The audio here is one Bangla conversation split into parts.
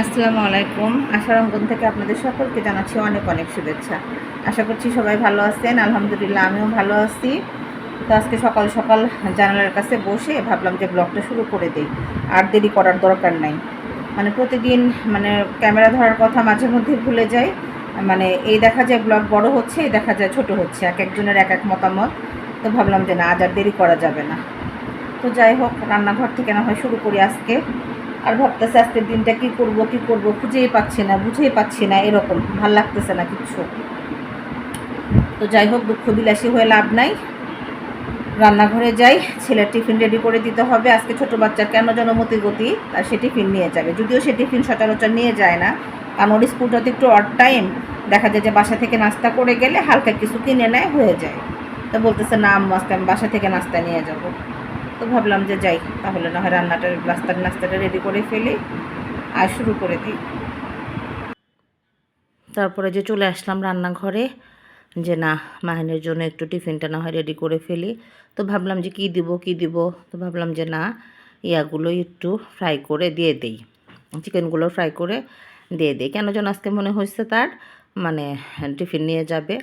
আসসালামু আলাইকুম। আশার অঙ্গন থেকে আপনাদের সকলকে জানাচ্ছি অনেক অনেক শুভেচ্ছা। আশা করছি সবাই ভালো আছেন। আলহামদুলিল্লাহ, আমিও ভালো আছি। তো আজকে সকাল সকাল জানালার কাছে বসে ভাবলাম যে ব্লগটা শুরু করে দিই। আর দেরি করার দরকার নাই। মানে প্রতিদিন মানে ক্যামেরা ধরার কথা মাঝে মধ্যে ভুলে যাই। মানে এই দেখা যায় ব্লগ বড় হচ্ছে, এই দেখা যায় ছোট হচ্ছে। এক একজনের এক এক মতামত। তো ভাবলাম যে না, আজ আর দেরি করা যাবে না। তো যাই হোক রান্নাঘর থেকে না হয় শুরু করি আজকে। আর ভাবতেছে আজকের দিনটা কি করব কি করব, খুঁজেই পাচ্ছি না, বুঝেই পাচ্ছি না, এরকম, ভালো লাগতেছে না কিছু তো যাই হোক, দুঃখ বিলাসী হয়ে লাভ নাই। রান্নাঘরে যাই, ছেলের টিফিন রেডি করে দিতে হবে। আজকে ছোট বাচ্চা কেন যেন মতি গতি আর সে টিফিন নিয়ে যাবে। যদিও সে টিফিন সচরাচর নিয়ে যায় না, কারণ ওর স্কুলটা তো একটু অড টাইম দেখা যায় যে বাসা থেকে নাস্তা করে গেলে হালকা কিছু কিনে নেয়, হয়ে যায়। তো বলতেছে, না আম্মু, আজকে আমি বাসা থেকে নাস্তা নিয়ে যাব। তো ভাবলাম যে যাই, তাহলে না হয় রান্নাটা নাস্তার নাস্তাটা রেডি করে ফেলি আর শুরু করে দিই। তারপরে যে চলে আসলাম রান্নাঘরে, যে না, মাহিনের জন্য একটু টিফিনটা না হয় রেডি করে ফেলি। তো ভাবলাম যে কী দিব কী দিব? তো ভাবলাম যে না, ইয়াগুলো একটু ফ্রাই করে দিয়ে দেই। চিকেনগুলো ফ্রাই করে দিয়ে দিই। কেন যেন আজকে মনে হয়েছে তার মানে টিফিন নিয়ে যাবে।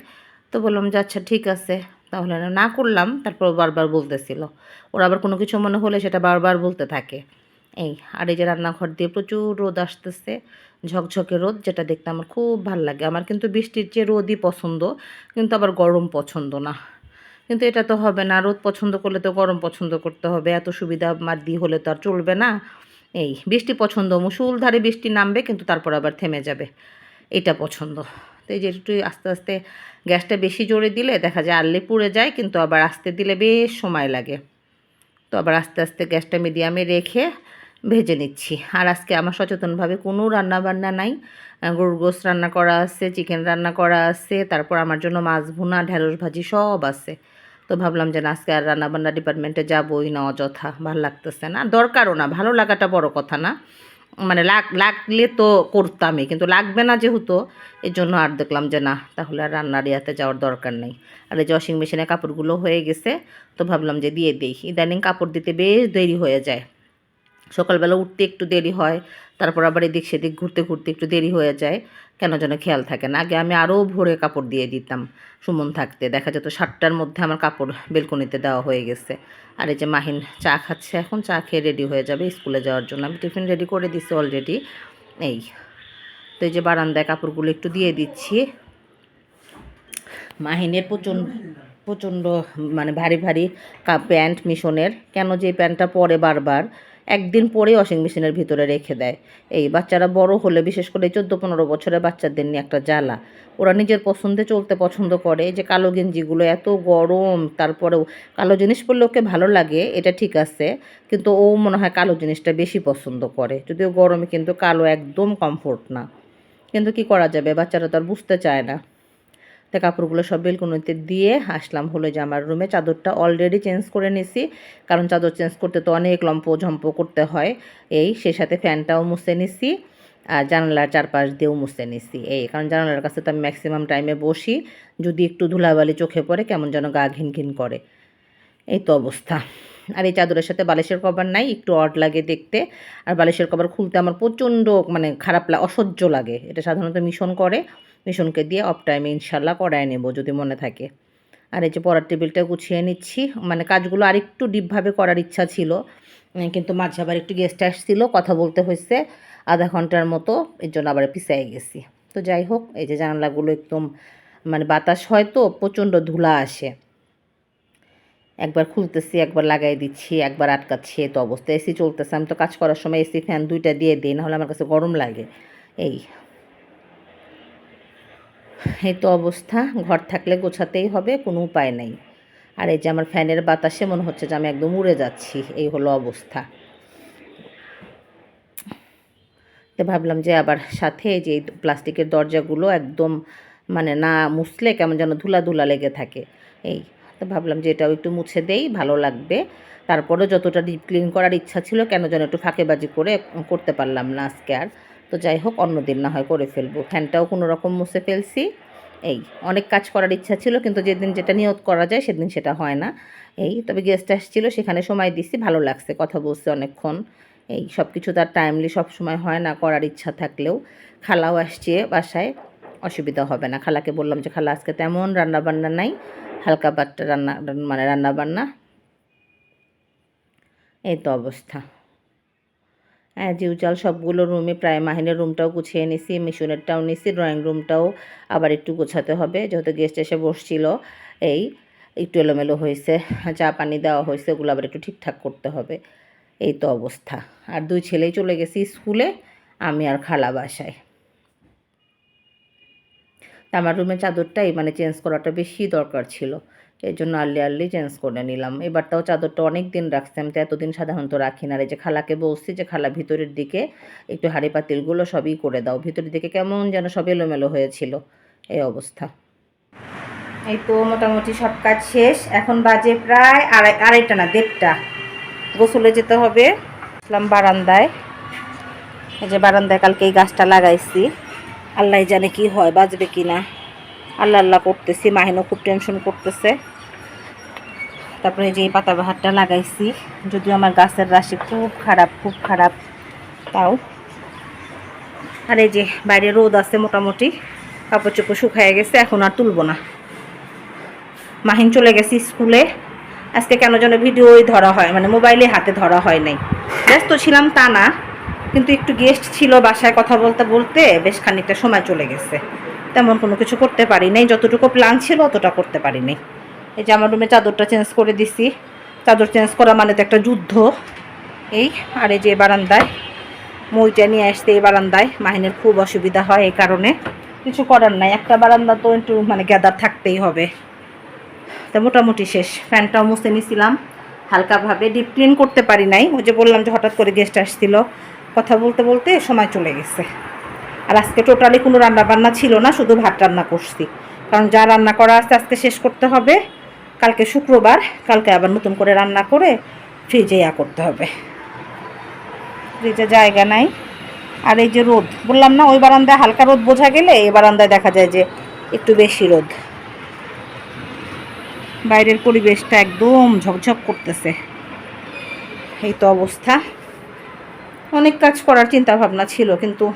তো বললাম যে আচ্ছা ঠিক আছে। তাহলে না- করলাম, তারপর বারবার বলতেছিল। ওর আবার কোনো কিছু মনে হলে সেটা বারবার বলতে থাকে। এই, আর এই যে রান্নাঘর দিয়ে প্রচুর রোদ আসতেছে, ঝকঝকে রোদ, যেটা দেখতে আমার খুব ভালো লাগে। আমার কিন্তু বৃষ্টির চেয়ে রোদই পছন্দ, কিন্তু আবার গরম পছন্দ না। কিন্তু এটা তো হবে না, রোদ পছন্দ করলে তো গরম পছন্দ করতে হবে। এত সুবিধা মাদ্দি হলে তো আর চলবে না। এই, বৃষ্টি পছন্দ, মুসুলধারে বৃষ্টি নামবে, কিন্তু তারপর আবার থেমে যাবে। এটা পছন্দ। তো এই যে একটু আস্তে আস্তে গ্যাসটা বেশি জোরে দিলে দেখা যায় আল্লে পুড়ে যায়, কিন্তু আবার আস্তে দিলে বেশ সময় লাগে। তো আবার আস্তে আস্তে গ্যাসটা মিডিয়ামে রেখে ভেজে নিচ্ছি। আর আজকে আমার সচেতনভাবে কোনো রান্না বান্না নাই গরুর গোস রান্না করা আছে, চিকেন রান্না করা আছে, তারপর আমার জন্য মাছ ভুনা ঢেঁড়স ভাজি সব আছে। তো ভাবলাম যে না, আজকে আর রান্নাবান্না ডিপার্টমেন্টে যাবোই না অযথা ভালো লাগতেছে না। দরকারও না, ভালো লাগাটা বড় কথা না। মানে লাগ, লাগলে তো করতামই, কিন্তু লাগবে না যেহেতু এর জন্য আর দেখলাম যে না, তাহলে আর রান্নার ইয়াতে যাওয়ার দরকার নেই। আর এই যে ওয়াশিং মেশিনে কাপড়গুলো হয়ে গেছে, তো ভাবলাম যে দিয়ে দিই। ইদানিং কাপড় দিতে বেশ দেরি হয়ে যায়। সকালবেলা উঠতে একটু দেরি হয়, তারপর আবার এদিক সেদিক ঘুরতে ঘুরতে একটু দেরি হয়ে যায়, কেন যেন খেয়াল থাকে না। আগে আমি আরও ভোরে কাপড় দিয়ে দিতাম সুমন থাকতে। দেখা যেত সাতটার মধ্যে আমার কাপড় বেলকনিতে দেওয়া হয়ে গেছে। আর এই যে মাহিন চা খাচ্ছে এখন, চা খেয়ে রেডি হয়ে যাবে স্কুলে যাওয়ার জন্য। আমি টিফিন রেডি করে দিছি অলরেডি এই, তো এই যে বারান্দায় কাপড়গুলো একটু দিয়ে দিচ্ছি। মাহিনের প্রচণ্ড প্রচণ্ড মানে ভারী ভারী প্যান্ট মিশনের। কেন যে প্যান্টটা পরে বারবার? একদিন পরে ওয়াশিং মেশিনের ভিতরে রেখে দেয়। এই বাচ্চারা বড় হলে, বিশেষ করে চোদ্দ পনেরো বছরের বাচ্চাদের নিয়ে একটা জ্বালা। ওরা নিজের পছন্দে চলতে পছন্দ করে। যে কালো গেঞ্জিগুলো এত গরম, তারপরেও কালো জিনিস পরলে ওকে ভালো লাগে, এটা ঠিক আছে। কিন্তু ও মনে হয় কালো জিনিসটা বেশি পছন্দ করে। যদিও গরমে কিন্তু কালো একদম কমফোর্ট না। কিন্তু কি করা যাবে? বাচ্চারা তো আর বুঝতে চায় না। তো কাপড়গুলো সব বেলকুনিতে দিয়ে আসলাম। হলো যে আমার রুমে চাদরটা অলরেডি চেঞ্জ করে নিছি। কারণ চাদর চেঞ্জ করতে তো অনেক লম্প ঝম্প করতে হয়। এই সে সাথে ফ্যানটাও মুছে নিছি আর জানালার চারপাশ দিয়েও মুছে নিছি। এই, কারণ জানালার কাছে তো আমি ম্যাক্সিমাম টাইমে বসি। যদি একটু ধুলাবালি চোখে পড়ে কেমন যেন গা ঘিন ঘিন করে। এই তো অবস্থা। আর এই চাদরের সাথে বালিশের কভার নাই, একটু অড লাগে দেখতে। আর বালিশের কভার খুলতে আমার প্রচণ্ড মানে খারাপ লাগে অসহ্য লাগে। এটা সাধারণত মিশন করে। মিশনকে দিয়ে অফ টাইমে ইনশাল্লাহ করায় নেব যদি মনে থাকে। আর এই যে পড়ার টেবিলটা গুছিয়ে নিচ্ছি। মানে কাজগুলো আরেকটু ডিপভাবে করার ইচ্ছা ছিল। কিন্তু মাঝে আবার একটু গেস্ট আসছিল, কথা বলতে হয়েছে। আধা ঘণ্টার মতো এর জন্য আবার পিছিয়ে গেছি। তো যাই হোক, এই যে জানালাগুলো একদম মানে বাতাস হয় তো, প্রচণ্ড ধুলা আসে। একবার খুলতেছি, একবার লাগাই দিচ্ছি, একবার আটকাচ্ছি তো অবস্থা। এসি চলতেছে, আমি তো কাজ করার সময় এসি ফ্যান দুইটা দিয়ে দিই, নাহলে আমার কাছে গরম লাগে। এই। এই তো অবস্থা, ঘর থাকলে গোছাতেই হবে, কোনো উপায় নেই। আর এই যে আমার ফ্যানের বাতাসে মনে হচ্ছে যে আমি একদম উড়ে যাচ্ছি, এই হলো অবস্থা। তো ভাবলাম যে আবার সাথে যে প্লাস্টিকের দরজাগুলো একদম মানে না মুছলে কেমন যেন ধুলা ধুলা লেগে থাকে। এই, তো ভাবলাম যে এটাও একটু মুছে দেই, ভালো লাগবে। তারপরে যতটা ডিপ ক্লিন করার ইচ্ছা ছিল, কেন যেন একটু ফাঁকেবাজি করে করতে পারলাম না আজকে আর। তো যাই হোক অন্যদিন না হয় করে ফেলব। ফ্যানটাও কোনো রকম মুছে ফেলছি। এই, অনেক কাজ করার ইচ্ছা ছিল, কিন্তু যেদিন যেটা নিয়ত করা যায়, সেদিন সেটা হয় না। এই, তবে গেস্ট আসছিল, সেখানে সময় দিছি ভালো লাগছে, কথা বলছে অনেকক্ষণ। এই সব কিছু তার টাইমলি সব সময় হয় না, করার ইচ্ছা থাকলেও। খালাও আসছে বাসায়, অসুবিধা হবে না। খালাকে বললাম যে, খালা, আজকে তেমন রান্না বান্না নাই, হালকা পাট্টা রান্না মানে রান্না বান্না এই তো অবস্থা। হ্যাঁ জিউচাল সবগুলো রুমে প্রায় মাহিনের রুমটাও গুছিয়ে নিছি, মিশনেরটাও নিছি ড্রয়িং রুমটাও আবার একটু গোছাতে হবে, যেহেতু গেস্ট এসে বসছিল। এই একটু এলোমেলো হয়েছে, চা পানি দেওয়া হয়েছে, ওগুলো আবার একটু ঠিকঠাক করতে হবে। এই তো অবস্থা। আর দুই ছেলেই চলে গেছি স্কুলে, আমি আর খালা বাসায়। আমার রুমের চাদরটাই মানে চেঞ্জ করাটা বেশি দরকার ছিল। এই জন্য আর্লি আর্লি চেঞ্জ করে নিলাম। এবারটাও চাদরটা অনেক দিন রাখছি, আমি তো এতদিন সাধারণত রাখি না। আর এই যে খালাকে বলছি যে, খালা, ভিতরের দিকে একটু হাঁড়ি পাতিলগুলো সবই করে দাও। ভিতরের দিকে কেমন যেন সব এলোমেলো হয়েছিল। এই অবস্থা। এই তো মোটামুটি সব কাজ শেষ। এখন বাজে প্রায় আড়াই, আড়াইটা না, দেড়টা। গোসলে যেতে হবে। ইসলাম বারান্দায়। এই যে বারান্দায় কালকে এই গাছটা লাগাইছি। আল্লাহ জানে কি হয়, বাজবে কি না আল্লাহ আল্লাহ করতেছি। মাহিনও খুব টেনশন করতেছে। তারপরে যে এই পাতা বাহারটা লাগাইছি, যদিও আমার গাছের রাশি খুব খারাপ খুব খারাপ, তাও। আর এই যে বাইরে রোদ আছে মোটামুটি কাপড় চোপড় শুকায় গেছে, এখন আর তুলবো না। মাহিন চলে গেছি স্কুলে। আজকে কেন যেন ভিডিওই ধরা হয় মানে মোবাইলে হাতে ধরা হয় নাই। ব্যস্ত ছিলাম তা না, কিন্তু একটু গেস্ট ছিল বাসায় কথা বলতে বলতে বেশ খানিকটা সময় চলে গেছে। তেমন কোনো কিছু করতে পারি নাই, যতটুকু প্ল্যান ছিল অতটা করতে পারি নাই এই যে আমার রুমে চাদরটা চেঞ্জ করে দিছি। চাদর চেঞ্জ করা মানে তো একটা যুদ্ধ। এই, আর এই যে বারান্দায় মইটা নিয়ে আসতে এই বারান্দায় মাহিনের খুব অসুবিধা হয় এই কারণে। কিছু করার নাই, একটা বারান্দা তো একটু মানে গ্যাদার থাকতেই হবে। তা মোটামুটি শেষ। ফ্যানটাও মুছে নিছিলাম। হালকাভাবে ডিপ ক্লিন করতে পারি নাই। ওই যে বললাম যে হঠাৎ করে গেস্ট আসছিল। কথা বলতে বলতে সময় চলে গেছে। আর আজকে টোটালি কোনো রান্না বান্না ছিল না, শুধু ভাত রান্না করছি। কারণ যা রান্না করা আছে আজকে শেষ করতে হবে। কালকে শুক্রবার, কালকে আবার নতুন করে রান্না করে ফ্রিজে ইয়া করতে হবে। ফ্রিজে জায়গা নাই। আর এই যে রোদ, বললাম না ওই বারান্দায় হালকা রোদ বোঝা গেলে এই বারান্দায় দেখা যায় যে একটু বেশি রোদ। বাইরের পরিবেশটা একদম ঝকঝক করতেছে। এই তো অবস্থা। অনেক কাজ করার চিন্তা ভাবনা ছিল, কিন্তু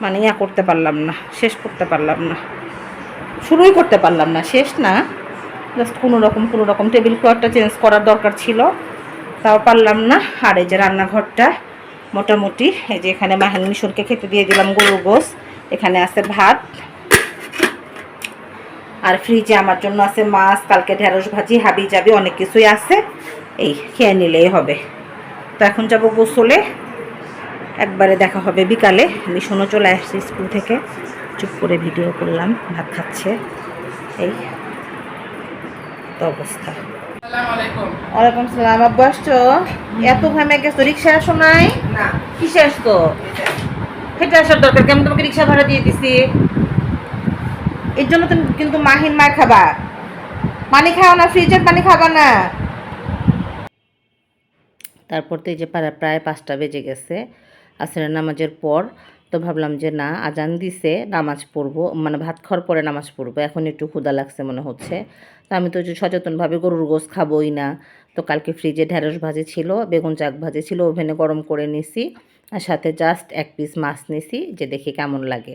মানে ইয়া করতে পারলাম না, শেষ করতে পারলাম না। শুরুই করতে পারলাম না, শেষ না। জাস্ট কোনো রকম কোনো রকম টেবিল ক্লথটা চেঞ্জ করার দরকার ছিল। তাও পারলাম না। আর এই যে রান্নাঘরটা, মোটামুটি এই যে এখানে মাহান মিশরকে খেতে দিয়ে দিলাম গরুর গোস এখানে আছে ভাত। আর ফ্রিজে আমার জন্য আছে মাছ, কালকে ঢেঁড়স ভাজি, হাবি যাবি অনেক কিছুই আছে। এই খেয়ে নিলেই হবে। তো এখন যাব গোসলে। একবারে দেখা হবে বিকালে। মিশনও চলে আসছি স্কুল থেকে। চুপ করে ভিডিও করলাম, ভাত খাচ্ছে। এই। অবস্থা। ওয়ালাইকুম সালাম। আব্বু আসছো? এত ঘামে গেছো রিক্সা আসো নাই? কিসে আসতো হেঁটে আসার দরকার। কেমন তোমাকে রিক্সা ভাড়া দিয়ে দিছি? এর জন্য তুমি কিন্তু মাহিন খাবা পানি খাও না ফ্রিজের পানি খাবা না। তারপর তো এই যে প্রায় প্রায় পাঁচটা বেজে গেছে। আসরের নামাজের পর তো ভাবলাম যে না, আজান দিছে, নামাজ পড়ব মানে ভাত খাওয়ার পরে নামাজ পড়ব, এখন একটু ক্ষুদা লাগছে মনে হচ্ছে। তো আমি তো যে সচেতনভাবে গরুর গোস খাবোই না। তো কালকে ফ্রিজে ঢেঁড়স ভাজি ছিল, বেগুন চাক ভাজি ছিল, ওভেনে গরম করে নিছি, আর সাথে জাস্ট এক পিস মাছ নিছি, যে দেখি কেমন লাগে।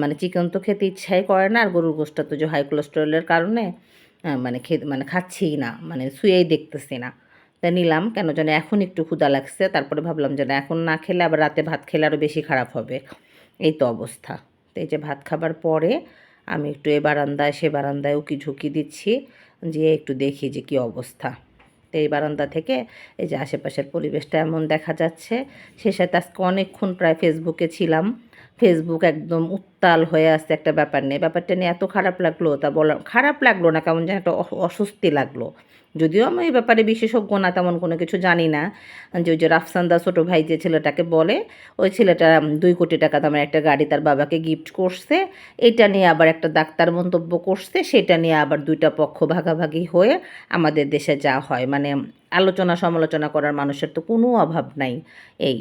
মানে চিকেন তো খেতে ইচ্ছাই করে না, আর গরুর গোসটা তো যে হাই কোলেস্টেরলের কারণে মানে খেতে মানে খাচ্ছিই না মানে শুয়েই দেখতেছি না। তা নিলাম, কেন জানি এখন একটু ক্ষুদা লাগছে। তারপরে ভাবলাম যে না, এখন না খেলে আবার রাতে ভাত খেলে আরও বেশি খারাপ হবে। এই তো অবস্থা। তো এই যে ভাত খাবার পরে আমি একটু এ বারান্দায়, সে বারান্দায় উকি ঝুঁকি দিচ্ছি যে একটু দেখি যে কী অবস্থা। তো এই বারান্দা থেকে এই যে আশেপাশের পরিবেশটা এমন দেখা যাচ্ছে। সে সাথে আজকে অনেকক্ষণ প্রায় ফেসবুকে ছিলাম। ফেসবুক একদম উত্তাল হয়ে আসছে একটা ব্যাপার নিয়ে। ব্যাপারটা নিয়ে এত খারাপ লাগল, তা বলা, খারাপ লাগল না, কেমন যেন একটা অস্বস্তি লাগল। যদিও আমি এই ব্যাপারে বিশেষজ্ঞ না, তেমন কোনো কিছু জানি না। যে ওই যে রাফসান্দা ছোটো ভাই যে ছেলেটাকে বলে, ওই ছেলেটা দুই কোটি টাকা দামের একটা গাড়ি তার বাবাকে গিফট করছে। এটা নিয়ে আবার একটা ডাক্তার মন্তব্য করছে, সেটা নিয়ে আবার দুইটা পক্ষ ভাগাভাগি হয়ে আমাদের দেশে যা হয়। মানে আলোচনা সমালোচনা করার মানুষের তো কোনো অভাব নাই এই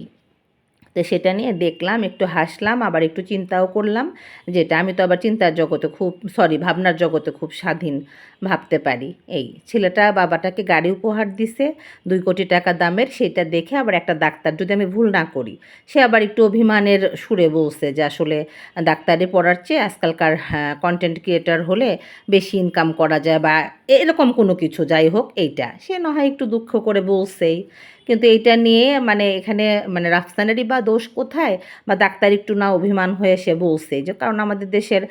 তো সেটা নিয়ে দেখলাম, একটু হাসলাম, আবার একটু চিন্তাও করলাম যেটা আমি তো আবার চিন্তার জগতে খুব সরি ভাবনার জগতে খুব স্বাধীন ভাবতে পারি। এই ছেলেটা বাবাটাকে গাড়ি উপহার দিছে, দুই কোটি টাকা দামের, সেটা দেখে আবার একটা ডাক্তার, যদি আমি ভুল না করি, সে আবার একটু অভিমানের সুরে বলছে যে আসলে ডাক্তারে পড়ার চেয়ে আজকালকার কন্টেন্ট ক্রিয়েটার হলে বেশি ইনকাম করা যায় বা এরকম কোনো কিছু, যাই হোক এইটা। সে না হয় একটু দুঃখ করে বলছেই। কিন্তু এইটা নিয়ে মানে এখানে মানে রাফসানেরই বা দোষ কোথায়? বা ডাক্তার একটু না অভিমান হয়ে সে বলছে যে, কারণ আমাদের দেশের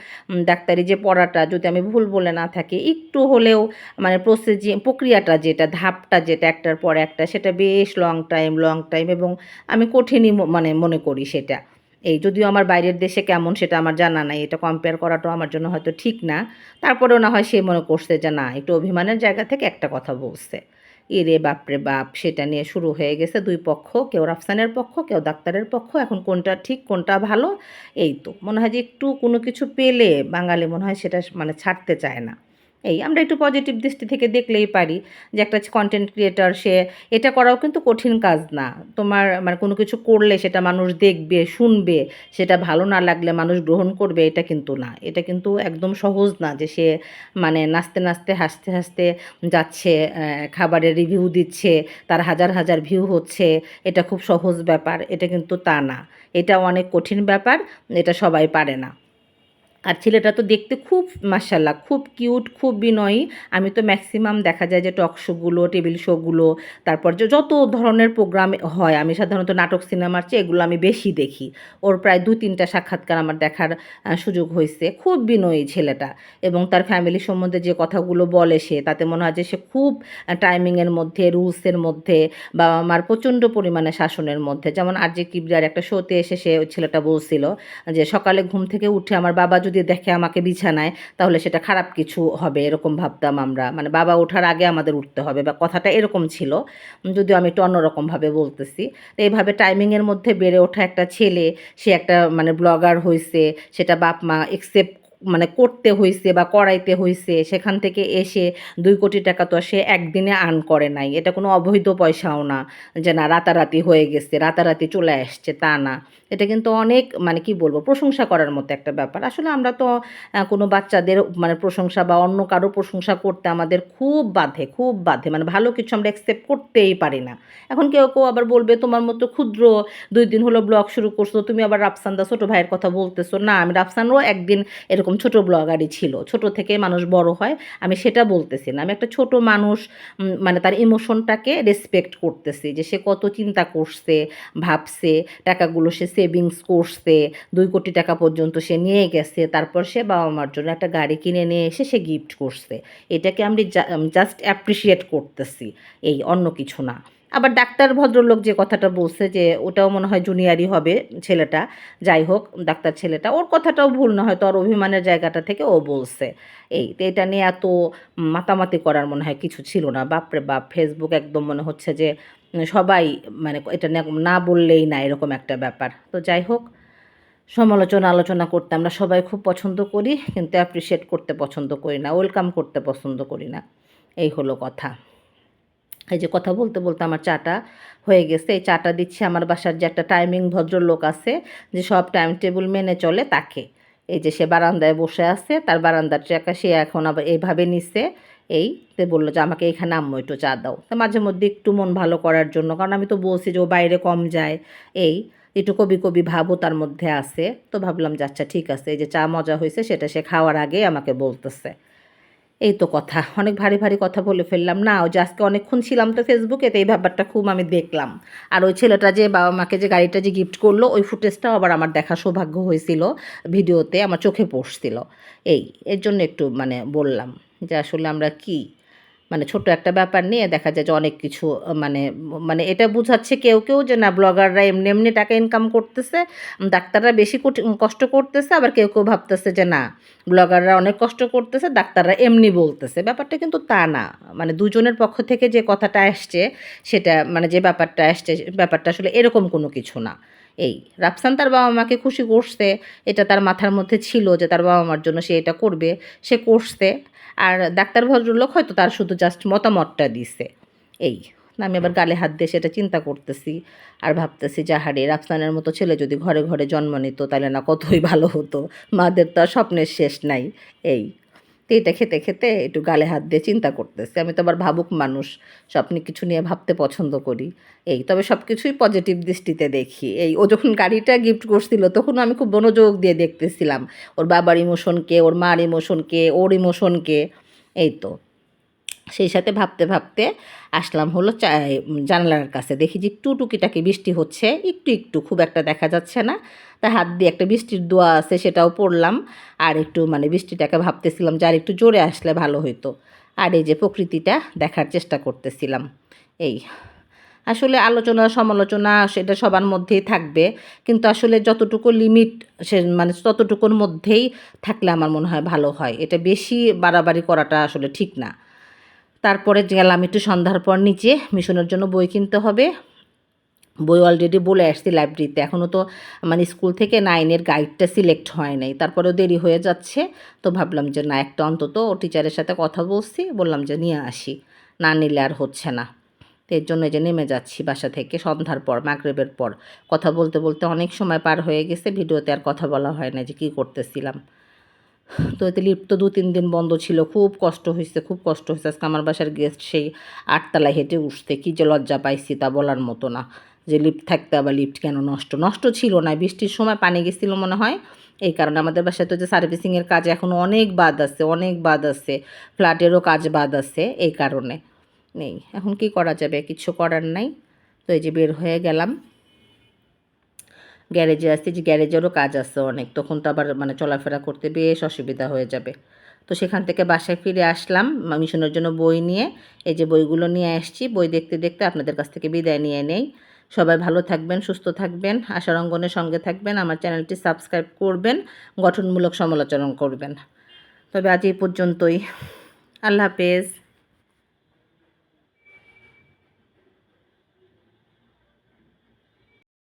ডাক্তারি যে পড়াটা, যদি আমি ভুল বলে না থাকি, একটু হলেও মানে প্রসেজি প্রক্রিয়াটা যেটা, ধাপটা যেটা, একটার পর একটা, সেটা বেশ লং টাইম লং টাইম এবং আমি কঠিনই মানে মনে করি সেটা। এই যদিও আমার বাইরের দেশে কেমন সেটা আমার জানা নাই, এটা কম্পেয়ার করাটাও আমার জন্য হয়তো ঠিক না। তারপরেও না হয় সে মনে করছে যে, না, একটু অভিমানের জায়গা থেকে একটা কথা বলছে। ইরে বাপরে বাপ, সেটা নিয়ে শুরু হয়ে গেছে দুই পক্ষ, কেউ রাফসানের পক্ষ, কেউ ডাক্তারের পক্ষ, এখন কোনটা ঠিক, কোনটা ভালো? এই তো, মনে হয় যে একটু কোনো কিছু পেলে বাঙালি মনে হয় সেটা মানে ছাড়তে চায় না। এই আমরা একটু পজিটিভ দৃষ্টি থেকে দেখলেই পারি যে একটা কন্টেন্ট ক্রিয়েটার সে এটা করাও কিন্তু কঠিন কাজ না। তোমার মানে কোনো কিছু করলে সেটা মানুষ দেখবে, শুনবে, সেটা ভালো না লাগলে মানুষ গ্রহণ করবে, এটা কিন্তু না। এটা কিন্তু একদম সহজ না যে সে মানে নাচতে নাচতে, হাসতে হাসতে যাচ্ছে খাবারের রিভিউ দিচ্ছে, তার হাজার হাজার ভিউ হচ্ছে, এটা খুব সহজ ব্যাপার, এটা কিন্তু তা না। এটা অনেক কঠিন ব্যাপার, এটা সবাই পারে না। আর ছেলেটা তো দেখতে খুব মার্শাল্লাহ খুব কিউট, খুব বিনয়ী। আমি তো ম্যাক্সিমাম দেখা যায় যে টক শোগুলো, টেবিল শোগুলো, তারপর যে যত ধরনের প্রোগ্রাম হয়, আমি সাধারণত নাটক, সিনেমার চেয়ে এগুলো আমি বেশি দেখি। ওর প্রায় দু তিনটা সাক্ষাৎকার আমার দেখার সুযোগ হয়েছে। খুব বিনয়ী ছেলেটা এবং তার ফ্যামিলি সম্বন্ধে যে কথাগুলো বলে সে, তাতে মনে হয় যে সে খুব টাইমিংয়ের মধ্যে রুলসের মধ্যে বাবা মার প্রচণ্ড পরিমাণে শাসনের মধ্যে। যেমন আর যে কিবরিয়ার একটা শোতে এসে সে ওই ছেলেটা বলছিল যে, সকালে ঘুম থেকে উঠে আমার বাবা যদি দেখে আমাকে বিছানায়, তাহলে সেটা খারাপ কিছু হবে, এরকম ভাবতাম আমরা। মানে বাবা ওঠার আগে আমাদের উঠতে হবে বা কথাটা এরকম ছিল, যদিও আমি একটু অন্যরকমভাবে বলতেছি। তো এইভাবে টাইমিংয়ের মধ্যে বেড়ে ওঠা একটা ছেলে, সে একটা মানে ব্লগার হয়েছে সেটা বাপ মা একসেপ্ট মানে করতে হয়েছে বা করাইতে হয়েছে সেখান থেকে এসে দুই কোটি টাকা তো সে একদিনে আর্ন করে নাই। এটা কোনো অবৈধ পয়সাও না যে না, রাতারাতি হয়ে গেছে, রাতারাতি চলে আসছে, তা না। এটা কিন্তু অনেক মানে কি বলব, প্রশংসা করার মতো একটা ব্যাপার। আসলে আমরা তো কোনো বাচ্চাদের মানে প্রশংসা বা অন্য কারও প্রশংসা করতে আমাদের খুব বাধে খুব বাধে। মানে ভালো কিছু আমরা অ্যাকসেপ্ট করতেই পারি না। এখন কেউ কেউ আবার বলবে, তোমার মতো ক্ষুদ্র দুই দিন হলো ব্লগ শুরু করছ, তুমি আবার রাফসানদা ছোটো ভাইয়ের কথা বলতেছো। না, আমি রাফসানও একদিন এরকম ছোট ব্লগারই ছিল। ছোট থেকে মানুষ বড় হয়, আমি সেটা বলতেছি না। আমি একটা ছোট মানুষ মানে তার ইমোশনটাকে রেসপেক্ট করতেছি যে সে কত চিন্তা করছে, ভাবছে, টাকাগুলো সে সেভিংস করছে, দুই কোটি টাকা পর্যন্ত সে নিয়ে গেছে, তারপর সে বাবা মার জন্য একটা গাড়ি কিনে নিয়ে এসে সে গিফট করছে। এটাকে আমি জাস্ট অ্যাপ্রিসিয়েট করতেছি, এই অন্য কিছু না। আবার ডাক্তার, ভদ্রলোক যে কথাটা বলছে যে ওটাও মনে হয় জুনিয়ারই হবে ছেলেটা, যাই হোক, ডাক্তার ছেলেটা, ওর কথাটাও ভুল না, হয়তো ওর অভিমানের জায়গাটা থেকে ও বলছে। এই তো এটা নিয়ে এত মাতামাতি করার মনে হয় কিছু ছিল না। বাপরে বাপ ফেসবুক একদম মনে হচ্ছে যে সবাই মানে এটা না বললেই না, এরকম একটা ব্যাপার। তো যাই হোক, সমালোচনা আলোচনা করতে আমরা সবাই খুব পছন্দ করি, কিন্তু অ্যাপ্রিসিয়েট করতে পছন্দ করি না ওয়েলকাম করতে পছন্দ করি না। এই হলো কথা। এই যে কথা বলতে বলতে আমার চাটা হয়ে গেছে। এই চাটা দিচ্ছে আমার বাসার যে একটা টাইমিং ভদ্রলোক আছে, যে সব টাইম টেবিল মেনে চলে তাকে। এই যে সে বারান্দায় বসে আছে, তার বারান্দার চাকা সে এখন আবার এইভাবে নিচ্ছে এই তে বলল যে, আমাকে এখানে আম্মু একটু চা দাও। তো মাঝে মধ্যে একটু মন ভালো করার জন্য, কারণ আমি তো বলছি যে ও বাইরে কম যায়। এই একটু কবি কবি ভাবও তার মধ্যে আছে। তো ভাবলাম যে আচ্ছা ঠিক আছে। এই যে চা মজা হয়েছে, সেটা সে খাওয়ার আগে আমাকে বলতেছে। এই তো কথা, অনেক ভারী ভারী কথা বলে ফেললাম। না, ওই যে আজকে অনেকক্ষণ ছিলাম তো ফেসবুকে তো এই ব্যাপারটা খুব আমি দেখলাম। আর ওই ছেলেটা যে বাবা মাকে যে গাড়িটা যে গিফট করল, ওই ফুটেজটাও আবার আমার দেখা সৌভাগ্য হয়েছিল ভিডিওতে, আমার চোখে পড়ছিল। এই, এর জন্য একটু মানে বললাম যে আসলে আমরা কি মানে ছোট একটা ব্যাপার নিয়ে দেখা যায় যে অনেক কিছু মানে মানে এটা বোঝাচ্ছে কেউ কেউ যে না, ব্লগাররা এমনি এমনি টাকা ইনকাম করতেছে, ডাক্তাররা বেশি কষ্ট করতেছে, আবার কেউ কেউ ভাবতেছে যে না, ব্লগাররা অনেক কষ্ট করতেছে, ডাক্তাররা এমনি বলতেছে। ব্যাপারটা কিন্তু তা না। মানে দুজনের পক্ষ থেকে যে কথাটা আসছে, সেটা মানে যে ব্যাপারটা আসছে, ব্যাপারটা আসলে এরকম কোনো কিছু না। এই, রাফসান তার বাবা মাকে খুশি করছে, এটা তার মাথার মধ্যে ছিল যে তার বাবা মার জন্য সে এটা করবে, সে করছে আর ডাক্তার ভদ্রলোক হয়তো তার শুধু জাস্ট মতামতটা দিছে। এই, আমি আবার গালে হাত দিয়ে সেটা চিন্তা করতেছি আর ভাবতেছি যাহারে রাফসানের মতো ছেলে যদি ঘরে ঘরে জন্ম নিত তাহলে না কতই ভালো হতো। মাদের তো স্বপ্নের শেষ নাই। এই তো এটা খেতে খেতে একটু গালে হাত দিয়ে চিন্তা করতেছে। আমি তো আবার ভাবুক মানুষ, স্বপ্নে কিছু নিয়ে ভাবতে পছন্দ করি। এই, তবে সব কিছুই পজিটিভ দৃষ্টিতে দেখি। এই, ও যখন গাড়িটা গিফট করছিল তখন আমি খুব মনোযোগ দিয়ে দেখতেছিলাম। ওর বাবার ইমোশনকে ওর মার ইমোশনকে ওর ইমোশনকে এই তো। সেই সাথে ভাবতে ভাবতে আসলাম হলো জানলার কাছে। দেখি যে একটু টুকিটাকি বৃষ্টি হচ্ছে, একটু একটু, খুব একটা দেখা যাচ্ছে না। তা হাত দিয়ে একটা বৃষ্টির দোয়া আছে, সেটাও পড়লাম। আর একটু মানে বৃষ্টিটাকে ভাবতেছিলাম যে আর একটু জোরে আসলে ভালো হইতো। আর এই যে প্রকৃতিটা দেখার চেষ্টা করতেছিলাম। এই আসলে আলোচনা, সমালোচনা, সেটা সবার মধ্যেই থাকবে। কিন্তু আসলে যতটুকু লিমিট সে মানে ততটুকুর মধ্যেই থাকলে আমার মনে হয় ভালো হয়। এটা বেশি বাড়াবাড়ি করাটা আসলে ঠিক না। তারপরে গেলাম একটু সন্ধ্যার পর নিচে, মিশনের জন্য বই কিনতে হবে। বই অলরেডি বলে আসছি লাইব্রেরিতে এখনও তো মানে স্কুল থেকে নাইনের গাইডটা সিলেক্ট হয় নাই। তারপরেও দেরি হয়ে যাচ্ছে। তো ভাবলাম যে না, একটা অন্তত ও টিচারের সাথে কথা বলছি, বললাম যে নিয়ে আসি। না নিলে আর হচ্ছে না। তো এর জন্য যে নেমে যাচ্ছি বাসা থেকে সন্ধ্যার পর, মাগরেবের পর। কথা বলতে বলতে অনেক সময় পার হয়ে গেছে, ভিডিওতে আর কথা বলা হয় না যে কী করতেছিলাম। তো এতে লিফট তো দু তিন দিন বন্ধ ছিল। খুব কষ্ট হয়েছে খুব কষ্ট হয়েছে আজকে আমার বাসার গেস্ট সেই আটতলায় হেঁটে উঠতে কী যে লজ্জা পাইছি তা বলার মতো না। যে লিফট থাকতে আবার লিফ্ট কেন নষ্ট? নষ্ট ছিল না। বৃষ্টির সময় পানি গেছিল মনে হয়। এই কারণে আমাদের বাসায় তো যে সার্ভিসিংয়ের কাজ এখন অনেক বাদ আছে, অনেক বাদ আছে। ফ্ল্যাটেরও কাজ বাদ আছে এই কারণে। নেই। এখন কি করা যাবে? কিছু করার নাই। তো এই যে বের হয়ে গেলাম। গ্যারেজে আসছি যে গ্যারেজেরও কাজ আছে অনেক, তখন তো আবার মানে চলাফেরা করতে বেশ অসুবিধা হয়ে যাবে। তো সেখান থেকে বাসায় ফিরে আসলাম মিশনের জন্য বই নিয়ে, এই যে বইগুলো নিয়ে আসছি, বই দেখতে দেখতে আপনাদের কাছ থেকে বিদায় নিয়ে নেই। সবাই ভালো থাকবেন, সুস্থ থাকবেন, আশার অঙ্গনের সঙ্গে থাকবেন, আমার চ্যানেলটি সাবস্ক্রাইব করবেন, গঠনমূলক সমালোচনা করবেন। তবে আজ এই পর্যন্তই। আল্লাহ হাফেজ।